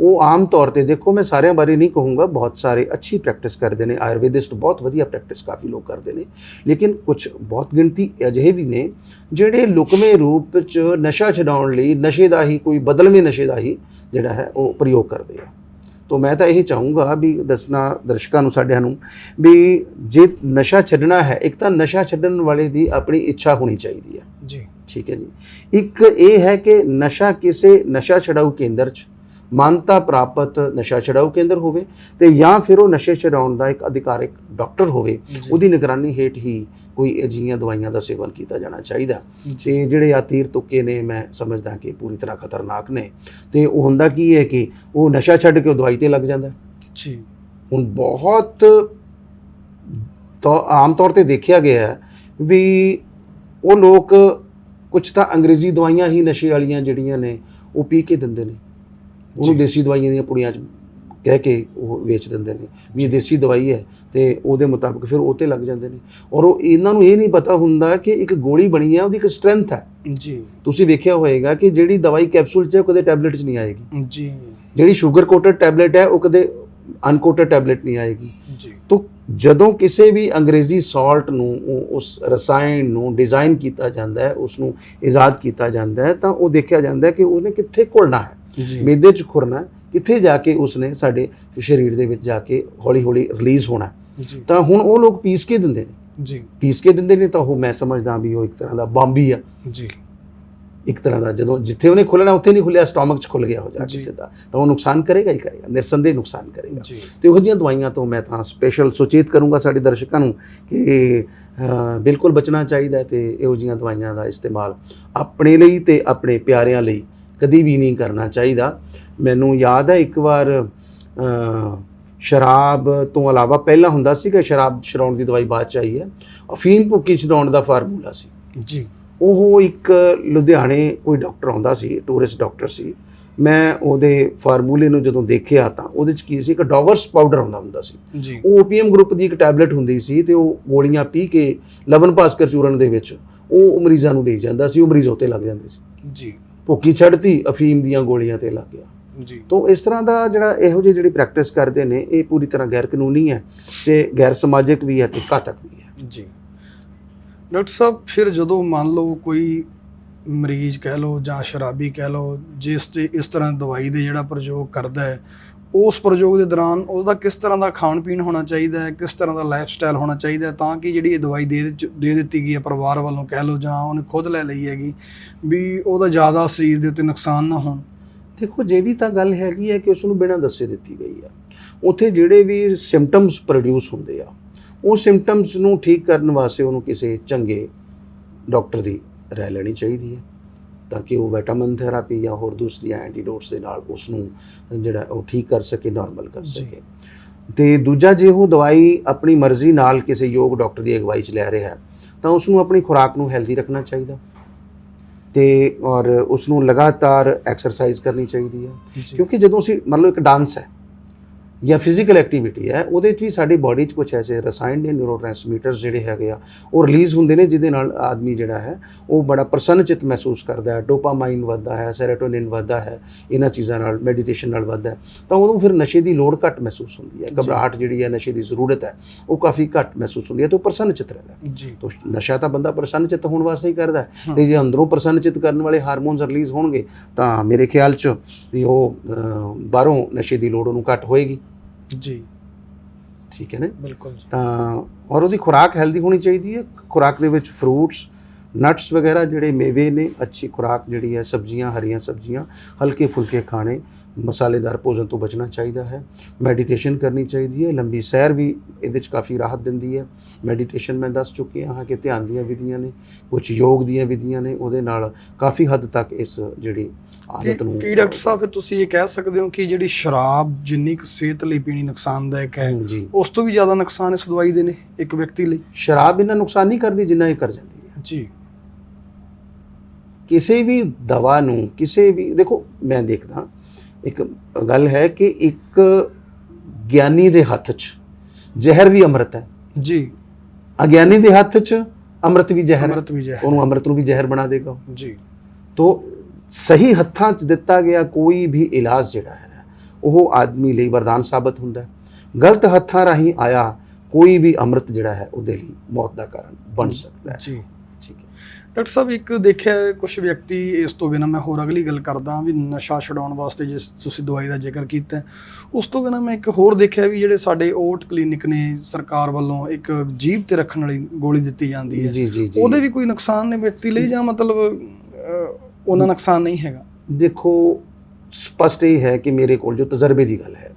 ਉਹ ਆਮ ਤੌਰ ਤੇ ਦੇਖੋ ਮੈਂ ਸਾਰਿਆਂ ਬਾਰੇ ਨਹੀਂ ਕਹੂੰਗਾ ਬਹੁਤ ਸਾਰੇ ਅੱਛੀ ਪ੍ਰੈਕਟਿਸ ਕਰਦੇ ਨੇ ਆਯੁਰਵੈਦਿਸਟ ਬਹੁਤ ਵਧੀਆ ਪ੍ਰੈਕਟਿਸ ਕਾਫੀ ਲੋਕ ਕਰਦੇ ਨੇ ਲੇਕਿਨ ਕੁਝ ਬਹੁਤ ਗਿਣਤੀ ਅਜਿਹੇ ਵੀ ਨੇ ਜਿਹੜੇ ਲੁਕਵੇਂ ਰੂਪ ਚ ਨਸ਼ਾ ਛਡਾਉਣ ਲਈ ਨਸ਼ੇ ਦਾ ਹੀ ਕੋਈ ਬਦਲਵੇਂ ਨਸ਼ੇ ਦਾ ਹੀ ਜਿਹੜਾ ਹੈ ਉਹ ਪ੍ਰਯੋਗ ਕਰਦੇ ਆ। ਤੋਂ ਮੈਂ ਤਾਂ ਇਹ ਚਾਹੂੰਗਾ ਵੀ ਦੱਸਣਾ ਦਰਸ਼ਕਾਂ ਨੂੰ ਸਾਡਿਆਂ ਨੂੰ ਵੀ ਜੇ ਨਸ਼ਾ ਛੱਡਣਾ ਹੈ ਇੱਕ ਤਾਂ ਨਸ਼ਾ ਛੱਡਣ ਵਾਲੇ ਦੀ ਆਪਣੀ ਇੱਛਾ ਹੋਣੀ ਚਾਹੀਦੀ ਹੈ। ਜੀ। ਠੀਕ ਹੈ ਜੀ। ਇੱਕ ਇਹ ਹੈ ਕਿ ਨਸ਼ਾ ਕਿਸੇ ਨਸ਼ਾ ਛਡਾਊ ਕੇਂਦਰ 'ਚ ਮਾਨਤਾ ਪ੍ਰਾਪਤ ਨਸ਼ਾ ਛਡਾਊ ਕੇਂਦਰ ਹੋਵੇ ਤੇ ਜਾਂ ਫਿਰ ਉਹ ਨਸ਼ੇ ਛਡਾਉਣ ਦਾ ਇੱਕ ਅਧਿਕਾਰਿਕ ਡਾਕਟਰ ਹੋਵੇ। ਉਹਦੀ ਨਿਗਰਾਨੀ ਹੇਠ ਹੀ ਕੋਈ ਅਜਿਹੀਆਂ ਦਵਾਈਆਂ ਦਾ ਸੇਵਨ ਕੀਤਾ ਜਾਣਾ ਚਾਹੀਦਾ। ਤੇ ਜਿਹੜੇ ਆ ਤੀਰ ਤੁੱਕੇ ਨੇ ਮੈਂ ਸਮਝਦਾ ਕਿ ਪੂਰੀ ਤਰ੍ਹਾਂ ਖਤਰਨਾਕ ਨੇ। ਤੇ ਉਹ ਹੁੰਦਾ ਕੀ ਹੈ ਕਿ ਉਹ ਨਸ਼ਾ ਛੱਡ ਕੇ ਉਹ ਦਵਾਈ ਤੇ ਲੱਗ ਜਾਂਦਾ। ਜੀ। ਹੁਣ ਬਹੁਤ ਤਾਂ ਆਮ ਤੌਰ ਤੇ ਦੇਖਿਆ ਗਿਆ ਹੈ ਵੀ ਉਹ ਲੋਕ ਕੁਝ ਤਾਂ ਅੰਗਰੇਜ਼ੀ ਦਵਾਈਆਂ ਹੀ ਨਸ਼ੇ ਵਾਲੀਆਂ ਜਿਹੜੀਆਂ ਨੇ ਉਹ ਪੀ ਕੇ ਦਿੰਦੇ ਨੇ। ਉਹਨੂੰ। ਦੇਸੀ ਦਵਾਈਆਂ ਦੀਆਂ ਪੁੜੀਆਂ 'ਚ ਕਹਿ ਕੇ ਉਹ ਵੇਚ ਦਿੰਦੇ ਨੇ ਵੀ ਇਹ ਦੇਸੀ ਦਵਾਈ ਹੈ ਤੇ ਉਹਦੇ ਮੁਤਾਬਕ ਫਿਰ ਉਹ ਤੇ ਲੱਗ ਜਾਂਦੇ ਨੇ। ਔਰ ਉਹ ਇਹਨਾਂ ਨੂੰ ਇਹ ਨਹੀਂ ਪਤਾ ਹੁੰਦਾ ਕਿ ਇੱਕ ਗੋਲੀ ਬਣੀ ਹੈ ਉਹਦੀ ਇੱਕ ਸਟਰੈਂਥ ਹੈ। ਜੀ। ਤੁਸੀਂ ਵੇਖਿਆ ਹੋਵੇਗਾ ਕਿ ਜਿਹੜੀ ਦਵਾਈ ਕੈਪਸੂਲ 'ਚ ਹੈ ਉਹ ਕਦੇ ਟੈਬਲੇਟ 'ਚ ਨਹੀਂ ਆਏਗੀ। ਜੀ। ਜਿਹੜੀ ਸ਼ੂਗਰ ਕੋਟਡ ਟੈਬਲੇਟ ਹੈ ਉਹ ਕਦੇ ਅਨਕੋਟਡ ਟੈਬਲੇਟ ਨਹੀਂ ਆਏਗੀ। ਜੀ। ਤੋ ਜਦੋਂ ਕਿਸੇ ਵੀ ਅੰਗਰੇਜ਼ੀ ਸਾਲਟ ਨੂੰ ਉਸ ਰਸਾਇਣ ਨੂੰ ਡਿਜ਼ਾਈਨ ਕੀਤਾ ਜਾਂਦਾ ਹੈ ਉਸ ਨੂੰ ਇਜਾਦ ਕੀਤਾ ਜਾਂਦਾ ਹੈ ਤਾਂ ਉਹ ਦੇਖਿਆ ਜਾਂਦਾ ਹੈ ਕਿ ਉਹਨੇ ਕਿੱਥੇ ਘੁਲਣਾ ਹੈ। ਮੇਦੇ 'ਚ ਖੁਰਨਾ ਕਿੱਥੇ ਜਾ ਕੇ ਉਸਨੇ ਸਾਡੇ ਸਰੀਰ ਦੇ ਵਿੱਚ ਜਾ ਕੇ ਹੌਲੀ ਹੌਲੀ ਰਿਲੀਜ਼ ਹੋਣਾ ਤਾਂ ਹੁਣ ਉਹ ਲੋਕ ਪੀਸ ਕੇ ਦਿੰਦੇ ਨੇ। ਜੀ। ਪੀਸ ਕੇ ਦਿੰਦੇ ਨੇ ਤਾਂ ਉਹ ਮੈਂ ਸਮਝਦਾ ਵੀ ਉਹ ਇੱਕ ਤਰ੍ਹਾਂ ਦਾ ਬੰਬੀ ਆ। ਜੀ। ਇੱਕ ਤਰ੍ਹਾਂ ਦਾ ਜਦੋਂ ਜਿੱਥੇ ਉਹਨੇ ਖੁੱਲਣਾ ਉੱਥੇ ਨਹੀਂ ਖੁੱਲਿਆ ਸਟਮਕ 'ਚ ਖੁੱਲ ਗਿਆ ਹੋ ਜਾ। ਕੇ ਸਿੱਧਾ। ਤਾਂ ਉਹ ਨੁਕਸਾਨ ਕਰੇਗਾ ਹੀ ਕਰੇਗਾ ਨਿਰਸੰਦੇਹ ਨੁਕਸਾਨ ਕਰੇਗਾ। ਤੇ ਉਹੋ ਜਿਹੀਆਂ ਦਵਾਈਆਂ ਤੋਂ ਮੈਂ ਤਾਂ ਸਪੈਸ਼ਲ ਸੁਚੇਤ ਕਰੂੰਗਾ ਸਾਡੇ ਦਰਸ਼ਕਾਂ ਨੂੰ ਕਿ ਬਿਲਕੁਲ ਬਚਣਾ ਚਾਹੀਦਾ ਤੇ ਇਹੋ ਜਿਹੀਆਂ ਦਵਾਈਆਂ ਦਾ ਇਸਤੇਮਾਲ ਆਪਣੇ ਲਈ ਤੇ ਆਪਣੇ ਪਿਆਰਿਆਂ ਲਈ ਕਦੀ ਵੀ ਨਹੀਂ ਕਰਨਾ ਚਾਹੀਦਾ। ਮੈਨੂੰ ਯਾਦ ਹੈ ਇੱਕ ਵਾਰ ਸ਼ਰਾਬ ਤੋਂ ਇਲਾਵਾ ਪਹਿਲਾਂ ਹੁੰਦਾ ਸੀ ਕਿ ਸ਼ਰਾਬ ਛਡਾਉਣ ਦੀ ਦਵਾਈ ਬਾਅਦ ਚ ਆਈ ਹੈ। ਅਫੀਮ ਭੁੱਕੀ ਛਡਾਉਣ ਦਾ ਫਾਰਮੂਲਾ ਸੀ। ਜੀ। ਉਹ ਇੱਕ ਲੁਧਿਆਣੇ ਕੋਈ ਡਾਕਟਰ ਆਉਂਦਾ ਸੀ ਟੂਰਿਸਟ ਡਾਕਟਰ ਸੀ। ਮੈਂ ਉਹਦੇ ਫਾਰਮੂਲੇ ਨੂੰ ਜਦੋਂ ਦੇਖਿਆ ਤਾਂ ਉਹਦੇ ਚ ਕੀ ਸੀ ਇੱਕ ਡੋਵਰਸ ਪਾਊਡਰ ਆਉਂਦਾ ਹੁੰਦਾ ਸੀ। ਉਹ ਓਪੀਐਮ ਗਰੁੱਪ ਦੀ ਇੱਕ ਟੈਬਲੇਟ ਹੁੰਦੀ ਸੀ ਤੇ ਉਹ ਗੋਲੀਆਂ ਪੀ ਕੇ ਲਵਨ ਭਾਸਕਰ ਚੂਰਨ ਦੇ ਵਿੱਚ ਉਹ ਮਰੀਜ਼ਾਂ ਨੂੰ ਦੇ ਜਾਂਦਾ ਸੀ ਉਹ ਮਰੀਜ਼ ਉੱਤੇ ਲੱਗ ਜਾਂਦੇ ਸੀ। ਜੀ। ਭੁੱਕੀ ਛੱਡਤੀ ਅਫੀਮ ਦੀਆਂ ਗੋਲੀਆਂ ਤੇ ਲੱਗ ਗਿਆ। ਜੀ। ਤੋਂ ਇਸ ਤਰ੍ਹਾਂ ਦਾ ਜਿਹੜਾ ਇਹੋ ਜਿਹੀ ਜਿਹੜੀ ਪ੍ਰੈਕਟਿਸ ਕਰਦੇ ਨੇ ਇਹ ਪੂਰੀ ਤਰ੍ਹਾਂ ਗੈਰ ਕਾਨੂੰਨੀ ਹੈ ਤੇ ਗੈਰ ਸਮਾਜਿਕ ਵੀ ਹੈ ਤੇ ਘਾਤਕ ਵੀ ਹੈ। ਜੀ। ਡਾਕਟਰ ਸਾਹਿਬ ਫਿਰ ਜਦੋਂ ਮੰਨ ਲਓ ਕੋਈ ਮਰੀਜ਼ ਕਹਿ ਲਓ ਜਾਂ ਸ਼ਰਾਬੀ ਕਹਿ ਲਓ ਜਿਸ ਤੇ ਇਸ ਤਰ੍ਹਾਂ ਦਵਾਈ ਦੇ ਜਿਹੜਾ ਪ੍ਰਯੋਗ ਕਰਦਾ ਹੈ ਉਸ ਪ੍ਰਯੋਗ ਦੇ ਦੌਰਾਨ ਉਹਦਾ ਕਿਸ ਤਰ੍ਹਾਂ ਦਾ ਖਾਣ ਪੀਣ ਹੋਣਾ ਚਾਹੀਦਾ ਹੈ, ਕਿਸ ਤਰ੍ਹਾਂ ਦਾ ਲਾਈਫ ਸਟਾਈਲ ਹੋਣਾ ਚਾਹੀਦਾ ਹੈ, ਤਾਂ ਕਿ ਜਿਹੜੀ ਇਹ ਦਵਾਈ ਦੇ ਦੇ ਦਿੱਤੀ ਗਈ ਹੈ ਪਰਿਵਾਰ ਵੱਲੋਂ ਕਹਿ ਲਓ ਜਾਂ ਉਹਨੇ ਖੁਦ ਲੈ ਲਈ ਹੈਗੀ, ਵੀ ਉਹਦਾ ਜ਼ਿਆਦਾ ਸਰੀਰ ਦੇ ਉੱਤੇ ਨੁਕਸਾਨ ਨਾ ਹੋਣ। ਦੇਖੋ ਜਿਹੜੀ ਤਾਂ ਗੱਲ ਹੈਗੀ ਹੈ ਕਿ ਉਸ ਨੂੰ ਬਿਨਾਂ ਦੱਸੇ ਦਿੱਤੀ ਗਈ ਆ। ਉੱਥੇ ਜਿਹੜੇ ਵੀ ਸਿੰਪਟਮਸ ਪ੍ਰੋਡਿਊਸ ਹੁੰਦੇ ਆ, ਉਹ ਸਿੰਪਟਮਸ ਨੂੰ ਠੀਕ ਕਰਨ ਵਾਸਤੇ ਉਹਨੂੰ ਕਿਸੇ ਚੰਗੇ ਡਾਕਟਰ ਦੀ ਰਾਏ ਲੈਣੀ ਚਾਹੀਦੀ ਹੈ। ਤਾਂ ਕਿ ਉਹ ਵਿਟਾਮਿਨ ਥੈਰੇਪੀ ਜਾਂ ਹੋਰ ਦੂਸਰੀਆਂ ਐਂਟੀਡੋਟਸ ਦੇ ਨਾਲ ਉਸ ਨੂੰ ਜਿਹੜਾ ਉਹ ਠੀਕ ਕਰ ਸਕੇ ਨਾਰਮਲ ਕਰ। ਸਕੇ। ਤੇ ਦੂਜਾ ਜੇ ਉਹ ਦਵਾਈ ਆਪਣੀ ਮਰਜ਼ੀ ਨਾਲ ਕਿਸੇ ਯੋਗ ਡਾਕਟਰ ਦੀ ਅਗਵਾਈ 'ਚ ਲੈ ਰਿਹਾ ਹੈ ਤਾਂ ਉਸ ਨੂੰ ਆਪਣੀ ਖੁਰਾਕ ਨੂੰ ਹੈਲਦੀ ਰੱਖਣਾ ਚਾਹੀਦਾ। ਤੇ ਔਰ ਉਸ ਨੂੰ ਲਗਾਤਾਰ ਐਕਸਰਸਾਈਜ਼ ਕਰਨੀ ਚਾਹੀਦੀ ਹੈ। ਕਿਉਂਕਿ ਜਦੋਂ ਅਸੀਂ ਮੰਨ ਲਓ ਇੱਕ ਡਾਂਸ ਹੈ ਜਾਂ ਫਿਜ਼ੀਕਲ ਐਕਟੀਵਿਟੀ ਹੈ ਉਹਦੇ 'ਚ ਵੀ ਸਾਡੀ ਬਾਡੀ 'ਚ ਕੁਝ ਐਸੇ ਰਸਾਇਣ ਨੇ ਨਿਊਰੋਟ੍ਰਾਂਸਮੀਟਰਸ ਜਿਹੜੇ ਹੈਗੇ ਆ ਉਹ ਰਿਲੀਜ਼ ਹੁੰਦੇ ਨੇ ਜਿਹਦੇ ਨਾਲ ਆਦਮੀ ਜਿਹੜਾ ਹੈ ਉਹ ਬੜਾ ਪ੍ਰਸੰਨਚਿਤ ਮਹਿਸੂਸ ਕਰਦਾ ਹੈ ਡੋਪਾਮਾਈਨ ਵੱਧਦਾ ਹੈ ਸੈਰੋਟੋਨਿਨ ਵੱਧਦਾ ਹੈ ਇਹਨਾਂ ਚੀਜ਼ਾਂ ਨਾਲ ਮੈਡੀਟੇਸ਼ਨ ਨਾਲ ਵੱਧਦਾ ਹੈ ਤਾਂ ਉਦੋਂ ਫਿਰ ਨਸ਼ੇ ਦੀ ਲੋੜ ਘੱਟ ਮਹਿਸੂਸ ਹੁੰਦੀ ਹੈ ਘਬਰਾਹਟ ਜਿਹੜੀ ਹੈ ਨਸ਼ੇ ਦੀ ਜ਼ਰੂਰਤ ਹੈ ਉਹ ਕਾਫੀ ਘੱਟ ਮਹਿਸੂਸ ਹੁੰਦੀ ਹੈ ਤੇ ਉਹ ਪ੍ਰਸੰਨਚਿਤ ਰਹਿੰਦਾ ਹੈ। ਜੀ। ਤੋ ਨਸ਼ਾ ਤਾਂ ਬੰਦਾ ਪ੍ਰਸੰਨਚਿਤ ਹੋਣ ਵਾਸਤੇ ਹੀ ਕਰਦਾ। ਤੇ ਜੇ ਅੰਦਰੋਂ ਪ੍ਰਸੰਨਚਿਤ ਕਰਨ ਵਾਲੇ ਹਾਰਮੋਨਸ ਰਿਲੀਜ਼ ਹੋਣਗੇ ਤਾਂ ਮੇਰੇ ਖਿਆਲ 'ਚ ਵੀ ਉਹ ਬਾਹਰੋਂ ਨਸ਼ੇ ਦੀ ਲੋੜ ਉਹਨੂੰ ਘੱਟ ਹੋਏਗੀ। ਜੀ। ਠੀਕ ਹੈ ਨਾ? ਬਿਲਕੁਲ ਜੀ। ਤਾਂ ਔਰ ਉਹਦੀ ਖੁਰਾਕ ਹੈਲਦੀ ਹੋਣੀ ਚਾਹੀਦੀ ਹੈ? ਖੁਰਾਕ ਦੇ ਵਿੱਚ ਫਰੂਟਸ ਨਟਸ ਵਗੈਰਾ ਜਿਹੜੇ ਮੇਵੇ ਨੇ ਅੱਛੀ ਖੁਰਾਕ ਜਿਹੜੀ ਹੈ ਸਬਜ਼ੀਆਂ ਹਰੀਆਂ ਸਬਜ਼ੀਆਂ ਹਲਕੇ ਫੁਲਕੇ ਖਾਣੇ ਮਸਾਲੇਦਾਰ ਭੋਜਨ ਤੋਂ ਬਚਣਾ ਚਾਹੀਦਾ ਹੈ। ਮੈਡੀਟੇਸ਼ਨ ਕਰਨੀ ਚਾਹੀਦੀ ਹੈ। ਲੰਬੀ ਸੈਰ ਵੀ ਇਹਦੇ 'ਚ ਕਾਫੀ ਰਾਹਤ ਦਿੰਦੀ ਹੈ। ਮੈਡੀਟੇਸ਼ਨ ਮੈਂ ਦੱਸ ਚੁੱਕਿਆ ਹਾਂ ਕਿ ਧਿਆਨ ਦੀਆਂ ਵਿਧੀਆਂ ਨੇ ਕੁਝ ਯੋਗ ਦੀਆਂ ਵਿਧੀਆਂ ਨੇ ਉਹਦੇ ਨਾਲ ਕਾਫੀ ਹੱਦ ਤੱਕ ਇਸ ਜਿਹੜੀ ਆਦਤ ਨੂੰ ਕੀ ਡਾਕਟਰ ਸਾਹਿਬ ਫਿਰ ਤੁਸੀਂ ਇਹ ਕਹਿ ਸਕਦੇ ਹੋ ਕਿ ਜਿਹੜੀ ਸ਼ਰਾਬ ਜਿੰਨੀ ਕੁ ਸਿਹਤ ਲਈ ਪੀਣੀ ਨੁਕਸਾਨਦਾਇਕ ਹੈ ਉਸ ਤੋਂ ਵੀ ਜ਼ਿਆਦਾ ਨੁਕਸਾਨ ਇਸ ਦਵਾਈ ਦੇ ਨੇ ਇੱਕ ਵਿਅਕਤੀ ਲਈ? ਸ਼ਰਾਬ ਇਹਨਾਂ ਨੁਕਸਾਨ ਨਹੀਂ ਕਰਦੀ ਜਿੰਨਾ ਇਹ ਕਰ ਜਾਂਦੀ ਹੈ। ਜੀ। ਕਿਸੇ ਵੀ ਦਵਾ ਨੂੰ ਕਿਸੇ ਵੀ ਦੇਖੋ ਮੈਂ ਦੇਖਦਾ ਇੱਕ ਗੱਲ ਹੈ ਕਿ ਇੱਕ ਗਿਆਨੀ ਦੇ ਹੱਥ 'ਚ ਜ਼ਹਿਰ ਵੀ ਅੰਮ੍ਰਿਤ ਹੈ। ਜੀ। ਅਗਿਆਨੀ ਦੇ ਹੱਥ 'ਚ ਅੰਮ੍ਰਿਤ ਵੀ ਜ਼ਹਿਰ ਹੈ। ਅੰਮ੍ਰਿਤ ਵੀ ਜੈ ਉਹਨੂੰ ਅੰਮ੍ਰਿਤ ਨੂੰ ਵੀ ਜ਼ਹਿਰ ਬਣਾ ਦੇਗਾ। ਉਹ। ਜੀ। ਤੋ ਸਹੀ ਹੱਥਾਂ 'ਚ ਦਿੱਤਾ ਗਿਆ ਕੋਈ ਵੀ ਇਲਾਜ ਜਿਹੜਾ ਹੈ ਉਹ ਆਦਮੀ ਲਈ ਵਰਦਾਨ ਸਾਬਤ ਹੁੰਦਾ ਹੈ। ਗਲਤ ਹੱਥਾਂ ਰਾਹੀਂ ਆਇਆ ਕੋਈ ਵੀ ਅੰਮ੍ਰਿਤ ਜਿਹੜਾ ਹੈ ਉਹਦੇ ਲਈ ਮੌਤ ਦਾ ਕਾਰਨ ਬਣ ਸਕਦਾ ਹੈ। ਜੀ। ਡਾਕਟਰ ਸਾਹਿਬ ਇੱਕ ਦੇਖਿਆ ਕੁਝ ਵਿਅਕਤੀ ਇਸ ਤੋਂ ਬਿਨਾਂ ਮੈਂ ਹੋਰ ਅਗਲੀ ਗੱਲ ਕਰਦਾ ਵੀ ਨਸ਼ਾ ਛਡਾਉਣ ਵਾਸਤੇ ਜਿਸ ਤੁਸੀਂ ਦਵਾਈ ਦਾ ਜ਼ਿਕਰ ਕੀਤਾ ਉਸ ਤੋਂ ਬਿਨਾਂ ਮੈਂ ਇੱਕ ਹੋਰ ਦੇਖਿਆ ਵੀ ਜਿਹੜੇ ਸਾਡੇ ਓਟ ਕਲੀਨਿਕ ਨੇ ਸਰਕਾਰ ਵੱਲੋਂ ਇੱਕ ਜੀਭ ਤੇ ਰੱਖਣ ਵਾਲੀ ਗੋਲੀ ਦਿੱਤੀ ਜਾਂਦੀ ਹੈ। ਉਹਦੇ ਵੀ ਕੋਈ ਨੁਕਸਾਨ ਨੇ ਵਿਅਕਤੀ ਲਈ ਜਾਂ ਮਤਲਬ ਉਹਨਾਂ ਨੁਕਸਾਨ ਨਹੀਂ ਹੈਗਾ? ਦੇਖੋ ਸਪਸ਼ਟ ਇਹ ਹੈ ਕਿ ਮੇਰੇ ਕੋਲ ਜੋ ਤਜਰਬੇ ਦੀ ਗੱਲ ਹੈ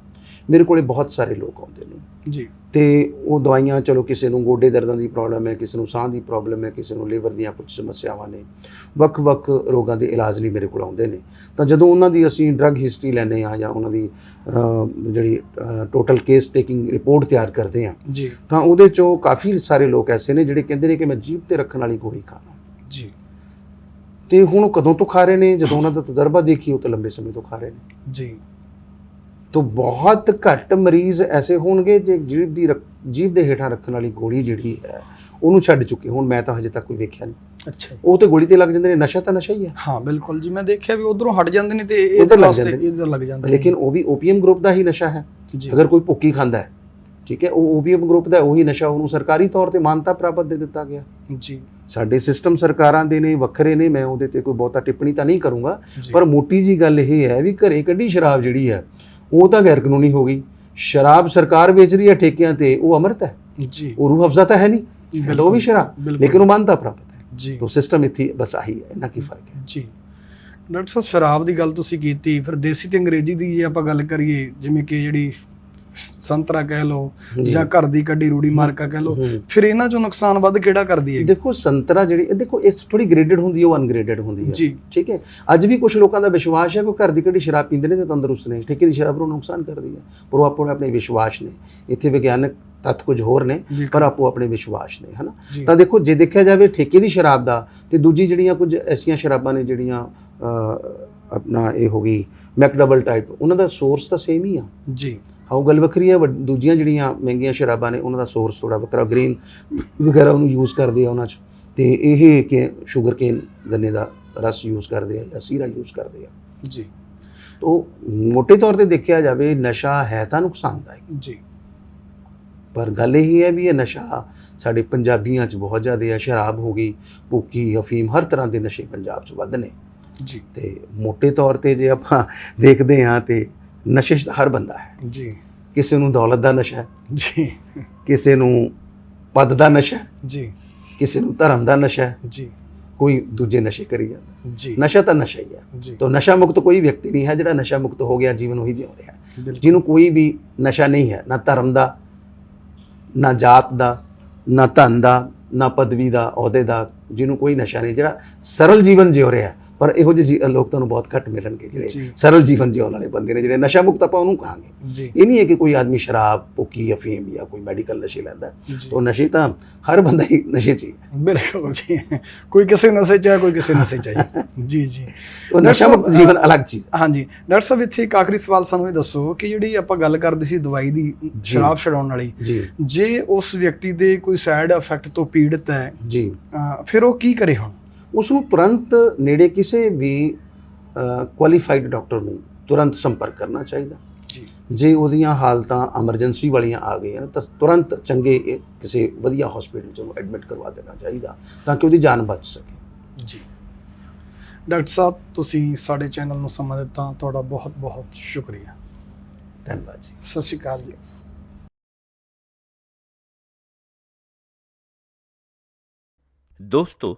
ਮੇਰੇ ਕੋਲੇ ਬਹੁਤ ਸਾਰੇ ਲੋਕ ਆਉਂਦੇ ਨੇ। ਜੀ। ਤੇ ਉਹ ਦਵਾਈਆਂ ਚਲੋ ਕਿਸੇ ਨੂੰ ਗੋਡੇ ਦਰਦਾਂ ਦੀ ਪ੍ਰੋਬਲਮ ਹੈ ਕਿਸੇ ਨੂੰ ਸਾਹ ਦੀ ਪ੍ਰੋਬਲਮ ਹੈ ਕਿਸੇ ਨੂੰ ਲਿਵਰ ਦੀਆਂ ਕੁਝ ਸਮੱਸਿਆਵਾਂ ਨੇ ਵੱਖ-ਵੱਖ ਰੋਗਾਂ ਦੇ ਇਲਾਜ ਲਈ ਮੇਰੇ ਕੋਲ ਆਉਂਦੇ ਨੇ। ਤਾਂ ਜਦੋਂ ਉਹਨਾਂ ਦੀ ਅਸੀਂ ਡਰੱਗ ਹਿਸਟਰੀ ਲੈਂਦੇ ਆ ਜਾਂ ਉਹਨਾਂ ਦੀ ਜਿਹੜੀ ਟੋਟਲ ਕੇਸ ਟੇਕਿੰਗ ਰਿਪੋਰਟ ਤਿਆਰ ਕਰਦੇ ਆ ਜੀ। ਤਾਂ ਉਹਦੇ ਚੋਂ ਕਾਫੀ ਸਾਰੇ ਲੋਕ ਐਸੇ ਨੇ ਜਿਹੜੇ ਕਹਿੰਦੇ ਨੇ ਕਿ ਮੈਂ ਜੀਭ ਤੇ ਰੱਖਣ ਵਾਲੀ ਗੋਲੀ ਖਾਣਾ ਜੀ। ਤੇ ਹੁਣ ਉਹ ਕਦੋਂ ਤੋਂ ਖਾ ਰਹੇ ਨੇ? ਜਦੋਂ ਉਹਨਾਂ ਦਾ ਤਜਰਬਾ ਦੇਖੀ ਉਹ ਤਾਂ ਲੰਬੇ ਸਮੇਂ ਤੋਂ ਖਾ ਰਹੇ ਨੇ। ਜੀ। ਤੋ ਬਹੁਤ ਘੱਟ ਮਰੀਜ਼ ਐਸੇ ਹੋਣਗੇ ਜੇ ਜੀਭ ਦੀ ਜੀਭ ਦੇ ਹੇਠਾਂ ਰੱਖਣ ਵਾਲੀ ਗੋਲੀ ਜਿਹੜੀ ਹੈ ਉਹਨੂੰ ਛੱਡ ਚੁੱਕੇ ਹੁਣ ਮੈਂ ਤਾਂ ਹਜੇ ਤੱਕ ਕੋਈ ਵੇਖਿਆ ਨਹੀਂ। ਅੱਛਾ ਉਹ ਤੇ ਗੋਲੀ ਤੇ ਲੱਗ ਜਾਂਦੇ ਨੇ ਨਸ਼ਾ ਤਾਂ ਨਸ਼ਾ ਹੀ ਹੈ। ਹਾਂ ਬਿਲਕੁਲ ਜੀ ਮੈਂ ਦੇਖਿਆ ਵੀ ਉਧਰੋਂ ਹਟ ਜਾਂਦੇ ਨੇ ਤੇ ਇਹ ਉੱਧਰ ਲੱਗ ਜਾਂਦੇ। ਇਧਰ ਲੱਗ ਜਾਂਦੇ। ਲੇਕਿਨ ਉਹ ਵੀ ਓਪੀਐਮ ਗਰੁੱਪ ਦਾ ਹੀ ਨਸ਼ਾ ਹੈ। ਜੀ। ਅਗਰ ਕੋਈ ਭੁੱਕੀ ਖਾਂਦਾ ਹੈ ਠੀਕ ਹੈ ਉਹ ਓਪੀਐਮ ਗਰੁੱਪ ਦਾ ਉਹੀ ਨਸ਼ਾ ਉਹਨੂੰ ਸਰਕਾਰੀ ਤੌਰ ਤੇ ਮਾਨਤਾ ਪ੍ਰਾਪਤ ਦੇ ਦਿੱਤਾ ਗਿਆ। ਜੀ। ਸਾਡੇ ਸਿਸਟਮ ਸਰਕਾਰਾਂ ਦੇ ਨੇ ਵੱਖਰੇ ਨੇ ਮੈਂ ਉਹਦੇ ਤੇ ਕੋਈ ਬਹੁਤਾ ਟਿੱਪਣੀ ਤਾਂ ਨਹੀਂ ਕਰੂੰਗਾ। ਪਰ ਮੋਟੀ ਜੀ ਗੱਲ ਇਹ ਹੈ ਵੀ ਘਰੇ ਕੱਢੀ ਸ਼ਰਾਬ ਜਿਹੜੀ ਹੈ ਉਹ ਤਾਂ ਗੈਰ ਕਾਨੂੰਨੀ ਹੋ ਗਈ। ਸ਼ਰਾਬ ਸਰਕਾਰ ਵੇਚ ਰਹੀ ਹੈ ਠੇਕਿਆਂ ਤੇ ਉਹ ਅਮਰਤ ਹੈ। ਜੀ। ਉਹ ਰੂਹ ਅਫਜ਼ਾ ਤਾਂ ਹੈ ਨਹੀਂ। ਹੈ ਉਹ ਵੀ ਸ਼ਰਾਬ ਲੇਕਿਨ ਉਹ ਮਾਨਤਾ ਪ੍ਰਾਪਤ ਹੈ। ਜੀ। ਤੋਂ ਸਿਸਟਮ ਇੱਥੇ ਬਸ ਆਹੀ ਹੈ ਇਹਨਾਂ ਕੀ ਫ਼ਰਕ ਹੈ। ਜੀ। ਡਾਕਟਰ ਸਾਹਿਬ ਸ਼ਰਾਬ ਦੀ ਗੱਲ ਤੁਸੀਂ ਕੀਤੀ ਫਿਰ ਦੇਸੀ ਤੇ ਅੰਗਰੇਜ਼ੀ ਦੀ ਜੇ ਆਪਾਂ ਗੱਲ ਕਰੀਏ ਜਿਵੇਂ ਕਿ ਜਿਹੜੀ ਸੰਤਰਾ ਕਹਿ ਲਓ ਜੀ। ਘਰ ਦੀ ਕੱਢੀ ਰੂੜੀ ਮਾਰਕਾ ਕਹਿ ਲਓ। ਫਿਰ ਇਹਨਾਂ ਚੋਂ ਨੁਕਸਾਨ ਵੱਧ ਕਿਹੜਾ ਕਰਦੀ ਹੈ ਦੇਖੋ ਸੰਤਰਾ ਜਿਹੜੀ ਇਹ ਦੇਖੋ ਇਸ ਥੋੜੀ ਗ੍ਰੇਡਡ ਹੁੰਦੀ ਹੈ ਉਹ ਅਨਗ੍ਰੇਡਡ ਹੁੰਦੀ ਹੈ। ਜੀ। ਠੀਕ ਹੈ? ਅੱਜ ਵੀ ਕੁਝ ਲੋਕਾਂ ਦਾ ਵਿਸ਼ਵਾਸ ਹੈ ਕਿ ਘਰ ਦੀ ਕਿਹੜੀ ਸ਼ਰਾਬ ਪੀਂਦੇ ਨੇ ਤੇ ਤੰਦਰੁਸਤ ਨੇ। ਠੇਕੇ ਦੀ ਸ਼ਰਾਬ ਨੂੰ ਨੁਕਸਾਨ ਕਰਦੀ ਹੈ। ਪਰ ਉਹ ਆਪੋ ਆਪਣੇ ਵਿਸ਼ਵਾਸ ਨੇ। ਇੱਥੇ ਵਿਗਿਆਨਕ ਤੱਥ ਕੁਝ ਹੋਰ ਨੇ ਪਰ ਆਪੋ ਆਪਣੇ ਵਿਸ਼ਵਾਸ ਨੇ ਹਨਾ? ਤਾਂ ਦੇਖੋ ਜੇ ਦੇਖਿਆ ਜਾਵੇ ਠੇਕੇ ਦੀ ਸ਼ਰਾਬ ਦਾ ਤੇ ਦੂਜੀ ਜਿਹੜੀਆਂ ਕੁਝ ਐਸੀਆਂ ਸ਼ਰਾਬਾਂ ਨੇ ਜਿਹੜੀਆਂ ਆਪਣਾ ਇਹ ਹੋ ਗਈ ਮੈਕਡਬਲ ਟਾਈਪ ਉਹਨਾਂ ਦਾ ਸੋਰਸ ਤਾਂ ਸੇਮ ਹੀ ਆ। ਜੀ। ਆ ਉਹ ਗੱਲ ਵੱਖਰੀ ਹੈ ਦੂਜੀਆਂ ਜਿਹੜੀਆਂ ਮਹਿੰਗੀਆਂ ਸ਼ਰਾਬਾਂ ਨੇ ਉਹਨਾਂ ਦਾ ਸੋਰਸ ਥੋੜਾ ਵੱਖਰਾ ਗ੍ਰੀਨ ਵਗੈਰਾ ਉਹਨੂੰ ਯੂਜ਼ ਕਰਦੇ ਆ ਉਹਨਾਂ 'ਚ। ਤੇ ਇਹ ਕਿ ਸ਼ੂਗਰ ਗੰਨੇ ਦਾ ਰਸ ਯੂਜ਼ ਕਰਦੇ ਆ ਜਾਂ ਸੀਰਾ ਯੂਜ਼ ਕਰਦੇ ਆ। ਜੀ। ਤੋ ਮੋਟੇ ਤੌਰ ਤੇ ਦੇਖਿਆ ਜਾਵੇ ਨਸ਼ਾ ਹੈ ਤਾਂ ਨੁਕਸਾਨਦਾਇਕ। ਜੀ। ਪਰ ਗੱਲ ਇਹ ਹੈ ਵੀ ਇਹ ਨਸ਼ਾ ਸਾਡੇ ਪੰਜਾਬੀਆਂ 'ਚ ਬਹੁਤ ਜ਼ਿਆਦਾ ਹੈ। ਸ਼ਰਾਬ ਹੋ ਗਈ ਭੁੱਕੀ ਅਫੀਮ ਹਰ ਤਰ੍ਹਾਂ ਦੇ ਨਸ਼ੇ ਪੰਜਾਬ 'ਚ ਵੱਧ ਨੇ। ਜੀ। ਤੇ ਮੋਟੇ ਤੌਰ ਤੇ ਜੇ ਆਪਾਂ ਦੇਖਦੇ ਹਾਂ ਤੇ ਨਸ਼ੇ ਹਰ ਬੰਦਾ ਹੈ। ਜੀ। ਕਿਸੇ ਨੂੰ ਦੌਲਤ ਦਾ ਨਸ਼ਾ ਹੈ। ਜੀ। ਕਿਸੇ ਨੂੰ ਪਦ ਦਾ ਨਸ਼ਾ ਹੈ। ਜੀ। ਕਿਸੇ ਨੂੰ ਧਰਮ ਦਾ ਨਸ਼ਾ ਹੈ। ਜੀ। ਕੋਈ ਦੂਜੇ ਨਸ਼ੇ ਕਰੀ ਜਾਂਦਾ ਜੀ। ਨਸ਼ਾ ਤਾਂ ਨਸ਼ਾ ਹੀ ਹੈ। ਜੀ। ਤਾਂ ਨਸ਼ਾ ਮੁਕਤ ਕੋਈ ਵਿਅਕਤੀ ਨਹੀਂ ਹੈ ਜਿਹੜਾ ਨਸ਼ਾ ਮੁਕਤ ਹੋ ਗਿਆ ਜੀਵਨ ਉਹੀ ਜਿਉ ਰਿਹਾ ਜਿਹਨੂੰ ਕੋਈ ਵੀ ਨਸ਼ਾ ਨਹੀਂ ਹੈ ਨਾ ਧਰਮ ਦਾ ਨਾ ਜਾਤ ਦਾ ਨਾ ਧਨ ਦਾ ਨਾ ਪਦਵੀ ਦਾ ਅਹੁਦੇ ਦਾ ਜਿਹਨੂੰ ਕੋਈ ਨਸ਼ਾ ਨਹੀਂ ਜਿਹੜਾ ਸਰਲ ਜੀਵਨ ਜਿਉ ਰਿਹਾ। ਪਰ ਇਹੋ ਜਿਹੇ ਜੀ- ਲੋਕ ਤੁਹਾਨੂੰ ਬਹੁਤ ਘੱਟ ਮਿਲਣਗੇ। ਜਿਹੜੇ ਸਰਲ ਜੀਵਨ ਜਿਉਣ ਵਾਲੇ ਬੰਦੇ ਨੇ ਜਿਹੜੇ ਨਸ਼ਾ ਮੁਕਤ ਆਪਾਂ ਉਹਨੂੰ ਕਹਾਂਗੇ। ਇਹ ਨਹੀਂ ਹੈ ਕਿ ਕੋਈ ਆਦਮੀ ਸ਼ਰਾਬ ਭੁੱਕੀ ਅਫੀਮ ਜਾਂ ਕੋਈ ਮੈਡੀਕਲ ਨਸ਼ੇ ਲੈਂਦਾ ਹੈ। ਜੀ। ਤਾਂ ਨਸ਼ੇ ਤਾਂ ਹਰ ਬੰਦਾ ਹੀ ਨਸ਼ੇ 'ਚ ਹੀ ਬਿਲਕੁਲ ਜੀ। ਕੋਈ ਕਿਸੇ ਨਸ਼ੇ ਚ ਹੈ ਕੋਈ ਕਿਸੇ ਨਸ਼ੇ ਚ ਹੈ ਜੀ। ਜੀ ਉਹ ਨਸ਼ਾ ਮੁਕਤ ਜੀਵਨ ਅਲੱਗ ਚੀਜ਼। ਹਾਂਜੀ। ਡਾਕਟਰ ਸਾਹਿਬ ਇੱਥੇ ਇੱਕ ਆਖਰੀ ਸਵਾਲ ਸਾਨੂੰ ਇਹ ਦੱਸੋ ਕਿ ਜਿਹੜੀ ਆਪਾਂ ਗੱਲ ਕਰਦੇ ਸੀ ਦਵਾਈ ਦੀ ਸ਼ਰਾਬ ਛਡਾਉਣ ਵਾਲੀ ਜੀ। ਉਸ ਵਿਅਕਤੀ ਦੇ ਕੋਈ ਸਾਈਡ ਇਫੈਕਟ ਤੋਂ ਪੀੜਤ ਹੈ ਜੀ। ਫਿਰ ਉਹ ਕੀ ਕਰੇ ਹੁਣ? ਉਸ ਨੂੰ ਤੁਰੰਤ ਨੇੜੇ ਕਿਸੇ ਵੀ ਕੁਆਲੀਫਾਈਡ ਡਾਕਟਰ ਨੂੰ ਤੁਰੰਤ ਸੰਪਰਕ ਕਰਨਾ ਚਾਹੀਦਾ। ਜੀ। ਜੇ ਉਹਦੀਆਂ ਹਾਲਤਾਂ ਐਮਰਜੈਂਸੀ ਵਾਲੀਆਂ ਆ ਗਈਆਂ ਤਾਂ ਤੁਰੰਤ ਚੰਗੇ ਕਿਸੇ ਵਧੀਆ ਹਸਪੀਟਲ 'ਚ ਉਹਨੂੰ ਐਡਮਿਟ ਕਰਵਾ ਦੇਣਾ ਚਾਹੀਦਾ ਤਾਂ ਕਿ ਉਹਦੀ ਜਾਨ ਬਚ ਸਕੇ। ਜੀ। ਡਾਕਟਰ ਸਾਹਿਬ ਤੁਸੀਂ ਸਾਡੇ ਚੈਨਲ ਨੂੰ ਸਮਾਂ ਦਿੱਤਾ ਤੁਹਾਡਾ ਬਹੁਤ ਬਹੁਤ ਸ਼ੁਕਰੀਆ। ਧੰਨਵਾਦ ਜੀ। ਸਤਿ ਸ਼੍ਰੀ ਅਕਾਲ ਜੀ। ਦੋਸਤੋ